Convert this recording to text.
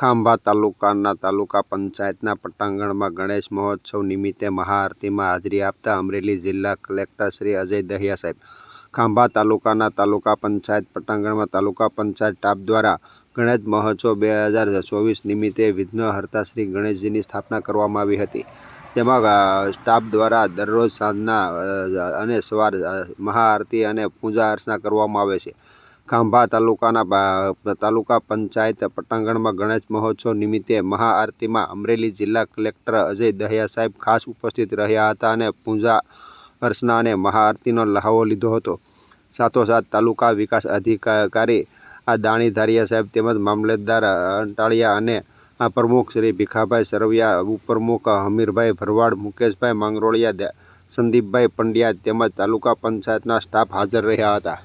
ખાંભા તાલુકાના તાલુકા પંચાયતના પટાંગણમાં ગણેશ મહોત્સવ નિમિત્તે મહાઆરતીમાં હાજરી આપતા અમરેલી જિલ્લા કલેક્ટર શ્રી અજય દહિયા સાહેબ. ખાંભા તાલુકાના તાલુકા પંચાયત પટાંગણમાં તાલુકા પંચાયત ટાપ દ્વારા ગણેશ મહોત્સવ બે હજાર ચોવીસ નિમિત્તે વિઘ્નહર્તા શ્રી ગણેશજીની સ્થાપના કરવામાં આવી હતી. તેમાં સ્ટાફ દ્વારા દરરોજ સાંજના અને સવાર મહાઆરતી અને પૂજા અર્ચના કરવામાં આવે છે. ખાંભા તાલુકાના તાલુકા પંચાયત પટાંગણમાં ગણેશ મહોત્સવ નિમિત્તે મહાઆરતીમાં અમરેલી જિલ્લા કલેક્ટર અજય દહિયા સાહેબ ખાસ ઉપસ્થિત રહ્યા હતા અને પૂજા અર્ચના અને મહાઆરતીનો લહાવો લીધો હતો. સાથોસાથ તાલુકા વિકાસ અધિકારી આ દાણી ધારિયા સાહેબ તેમજ મામલતદાર અંટાળિયા અને આ પ્રમુખ શ્રી ભીખાભાઈ સરવિયા, ઉપપ્રમુખ હમીરભાઈ ભરવાડ, મુકેશભાઈ માંગરોળિયા સંદીપભાઈ પંડ્યા તેમજ તાલુકા પંચાયતના સ્ટાફ હાજર રહ્યા હતા.